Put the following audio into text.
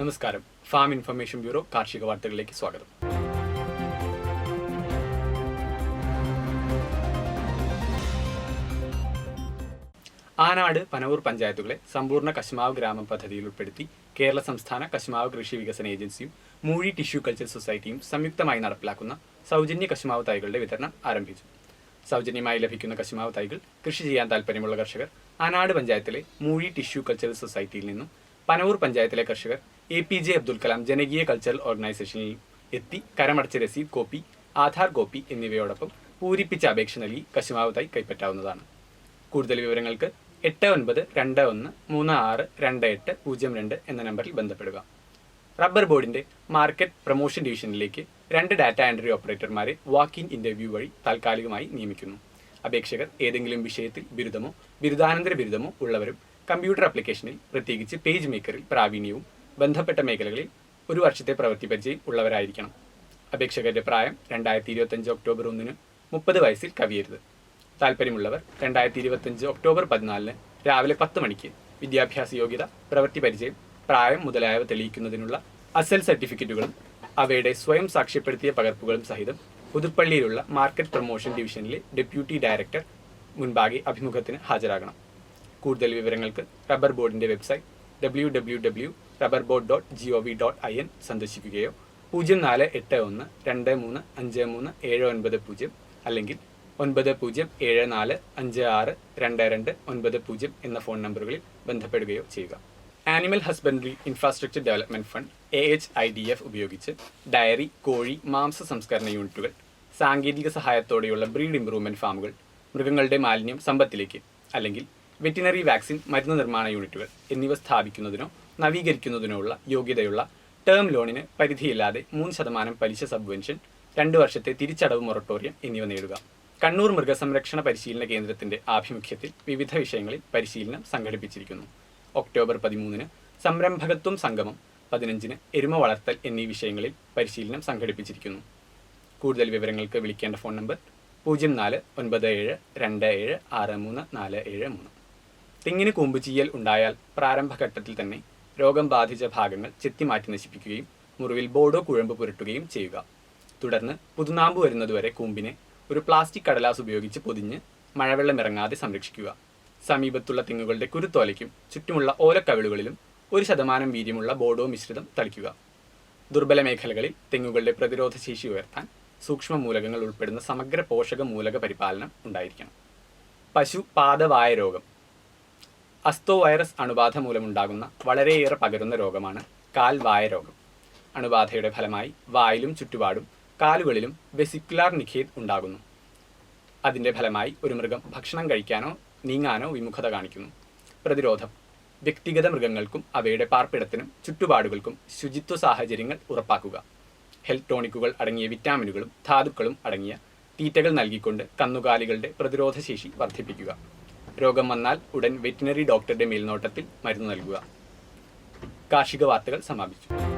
നമസ്കാരം. Farm information bureau കാർഷിക വാർത്തകളിലേക്ക് സ്വാഗതം. ആനാട് പനവൂർ പഞ്ചായത്തുകളെ സമ്പൂർണ കശ്മാവ് ഗ്രാമ പദ്ധതിയിൽ ഉൾപ്പെടുത്തി കേരള സംസ്ഥാന കശ്മാവ് കൃഷി വികസന ഏജൻസിയും മൂഴി ടിഷ്യൂ കൾച്ചർ സൊസൈറ്റിയും സംയുക്തമായി നടപ്പിലാക്കുന്ന സൗജന്യ കശ്മാവ് തൈകളുടെ വിതരണം ആരംഭിച്ചു. സൗജന്യമായി ലഭിക്കുന്ന കശ്മാവ് തൈകൾ കൃഷി ചെയ്യാൻ താൽപ്പര്യമുള്ള കർഷകർ ആനാട് പഞ്ചായത്തിലെ മൂഴി ടിഷ്യൂ കൾച്ചർ സൊസൈറ്റിയിൽ നിന്നും പനവൂർ പഞ്ചായത്തിലെ കർഷകർ A P J Abdul Kalam ജനകീയ കൾച്ചറൽ ഓർഗനൈസേഷനിൽ എത്തി കരമടച്ച രസീത് കോപ്പി ആധാർ കോപ്പി എന്നിവയോടൊപ്പം പൂരിപ്പിച്ച അപേക്ഷ നൽകി കശുമാവതായി കൈപ്പറ്റാവുന്നതാണ്. കൂടുതൽ വിവരങ്ങൾക്ക് എട്ട് ഒൻപത് രണ്ട് ഒന്ന് മൂന്ന് ആറ് രണ്ട് എട്ട് പൂജ്യം രണ്ട് എന്ന നമ്പറിൽ ബന്ധപ്പെടുക. റബ്ബർ ബോർഡിന്റെ മാർക്കറ്റ് പ്രൊമോഷൻ ഡിവിഷനിലേക്ക് രണ്ട് ഡാറ്റ എൻട്രി ഓപ്പറേറ്റർമാരെ വാക്ക് ഇൻ ഇന്റർവ്യൂ വഴി താൽക്കാലികമായി നിയമിക്കുന്നു. അപേക്ഷകർ ഏതെങ്കിലും വിഷയത്തിൽ ബിരുദമോ ബിരുദാനന്തര ബിരുദമോ ഉള്ളവരും കമ്പ്യൂട്ടർ അപ്ലിക്കേഷനിൽ പ്രത്യേകിച്ച് പേജ് മേക്കറിൽ പ്രാവീണ്യവും ബന്ധപ്പെട്ട മേഖലകളിൽ ഒരു വർഷത്തെ പ്രവൃത്തി പരിചയം ഉള്ളവരായിരിക്കണം. അപേക്ഷകരുടെ പ്രായം രണ്ടായിരത്തി ഇരുപത്തഞ്ച് ഒക്ടോബർ ഒന്നിന് മുപ്പത് വയസ്സിൽ കവിയരുത്. താല്പര്യമുള്ളവർ രണ്ടായിരത്തി ഇരുപത്തഞ്ച് ഒക്ടോബർ പതിനാലിന് രാവിലെ പത്ത് മണിക്ക് വിദ്യാഭ്യാസ യോഗ്യത പ്രവൃത്തി പരിചയം പ്രായം മുതലായവ തെളിയിക്കുന്നതിനുള്ള അസൽ സർട്ടിഫിക്കറ്റുകളും അവയുടെ സ്വയം സാക്ഷ്യപ്പെടുത്തിയ പകർപ്പുകളും സഹിതം പുതുപ്പള്ളിയിലുള്ള മാർക്കറ്റ് പ്രൊമോഷൻ ഡിവിഷനിലെ ഡെപ്യൂട്ടി ഡയറക്ടർ മുൻപാകെ അഭിമുഖത്തിന് ഹാജരാകണം. കൂടുതൽ വിവരങ്ങൾക്ക് റബ്ബർ ബോർഡിന്റെ website W rubber board dot G O V dot I N സന്ദർശിക്കുകയോ പൂജ്യം നാല് എട്ട് ഒന്ന് രണ്ട് മൂന്ന് അഞ്ച് മൂന്ന് ഏഴ് ഒൻപത് പൂജ്യം അല്ലെങ്കിൽ ഒൻപത് പൂജ്യം ഏഴ് നാല് അഞ്ച് ആറ് രണ്ട് രണ്ട് ഒൻപത് പൂജ്യം എന്ന ഫോൺ നമ്പറുകളിൽ ബന്ധപ്പെടുകയോ ചെയ്യുക. Animal husbandry infrastructure development fund A H I D F ഉപയോഗിച്ച് ഡയറി കോഴി മാംസ സംസ്കരണ യൂണിറ്റുകൾ സാങ്കേതിക സഹായത്തോടെയുള്ള ബ്രീഡ് ഇംപ്രൂവ്മെന്റ് ഫാമുകൾ മൃഗങ്ങളുടെ മാലിന്യം സമ്പത്തിലേക്ക് അല്ലെങ്കിൽ വെറ്റിനറി വാക്സിൻ മരുന്ന് നിർമ്മാണ യൂണിറ്റുകൾ എന്നിവ സ്ഥാപിക്കുന്നതിനോ നവീകരിക്കുന്നതിനോ ഉള്ള യോഗ്യതയുള്ള ടേം ലോണിന് പരിധിയില്ലാതെ മൂന്ന് ശതമാനം പലിശ സബ്വെൻഷൻ രണ്ട് വർഷത്തെ തിരിച്ചടവ് മൊറട്ടോറിയം എന്നിവ നേടുക. കണ്ണൂർ മൃഗസംരക്ഷണ പരിശീലന കേന്ദ്രത്തിന്റെ ആഭിമുഖ്യത്തിൽ വിവിധ വിഷയങ്ങളിൽ പരിശീലനം സംഘടിപ്പിച്ചിരിക്കുന്നു. ഒക്ടോബർ പതിമൂന്നിന് സംരംഭകത്വം സംഗമം പതിനഞ്ചിന് എരുമ വളർത്തൽ എന്നീ വിഷയങ്ങളിൽ പരിശീലനം സംഘടിപ്പിച്ചിരിക്കുന്നു. കൂടുതൽ വിവരങ്ങൾക്ക് വിളിക്കേണ്ട ഫോൺ നമ്പർ പൂജ്യം നാല് ഒൻപത് ഏഴ് രണ്ട് ഏഴ് ആറ് മൂന്ന് നാല് ഏഴ് മൂന്ന്. തെങ്ങിന് കൂമ്പുചീയൽ ഉണ്ടായാൽ പ്രാരംഭഘട്ടത്തിൽ തന്നെ രോഗം ബാധിച്ച ഭാഗങ്ങൾ ചെത്തിമാറ്റി നശിപ്പിക്കുകയും മുറിവിൽ ബോർഡോ കുഴമ്പ് പുരട്ടുകയും ചെയ്യുക. തുടർന്ന് പുതുനാമ്പ് വരുന്നതുവരെ കൂമ്പിനെ ഒരു പ്ലാസ്റ്റിക് കടലാസ് ഉപയോഗിച്ച് പൊതിഞ്ഞ് മഴവെള്ളം ഇറങ്ങാതെ സംരക്ഷിക്കുക. സമീപത്തുള്ള തെങ്ങുകളുടെ കുരുത്തോലയ്ക്കും ചുറ്റുമുള്ള ഓലക്കവിളുകളിലും ഒരു ശതമാനം വീര്യമുള്ള ബോർഡോ മിശ്രിതം തളിക്കുക. ദുർബല മേഖലകളിൽ തെങ്ങുകളുടെ പ്രതിരോധ ശേഷി ഉയർത്താൻ സൂക്ഷ്മ മൂലകങ്ങൾ ഉൾപ്പെടുന്ന സമഗ്ര പോഷക മൂലക പരിപാലനം ഉണ്ടായിരിക്കണം. പശു പാദവായ രോഗം അസ്തോ വൈറസ് അണുബാധ മൂലമുണ്ടാകുന്ന വളരെയേറെ പകരുന്ന രോഗമാണ് കാൽ വായ രോഗം. അണുബാധയുടെ ഫലമായി വായിലും ചുറ്റുപാടും കാലുകളിലും വെസിക്കുലാർ നിഖേത് ഉണ്ടാകുന്നു. അതിന്റെ ഫലമായി ഒരു മൃഗം ഭക്ഷണം കഴിക്കാനോ നീങ്ങാനോ വിമുഖത കാണിക്കുന്നു. പ്രതിരോധം. വ്യക്തിഗത മൃഗങ്ങൾക്കും അവയുടെ പാർപ്പിടത്തിനും ചുറ്റുപാടുകൾക്കും ശുചിത്വ സാഹചര്യങ്ങൾ ഉറപ്പാക്കുക. ഹെൽത്ത് അടങ്ങിയ വിറ്റാമിനുകളും ധാതുക്കളും അടങ്ങിയ തീറ്റകൾ നൽകിക്കൊണ്ട് കന്നുകാലികളുടെ പ്രതിരോധശേഷി വർദ്ധിപ്പിക്കുക. രോഗം വന്നാൽ ഉടൻ വെറ്റിനറി ഡോക്ടറുടെ മേൽനോട്ടത്തിൽ മരുന്ന് നൽകുക. കാർഷിക വാർത്തകൾ സമാപിച്ചു.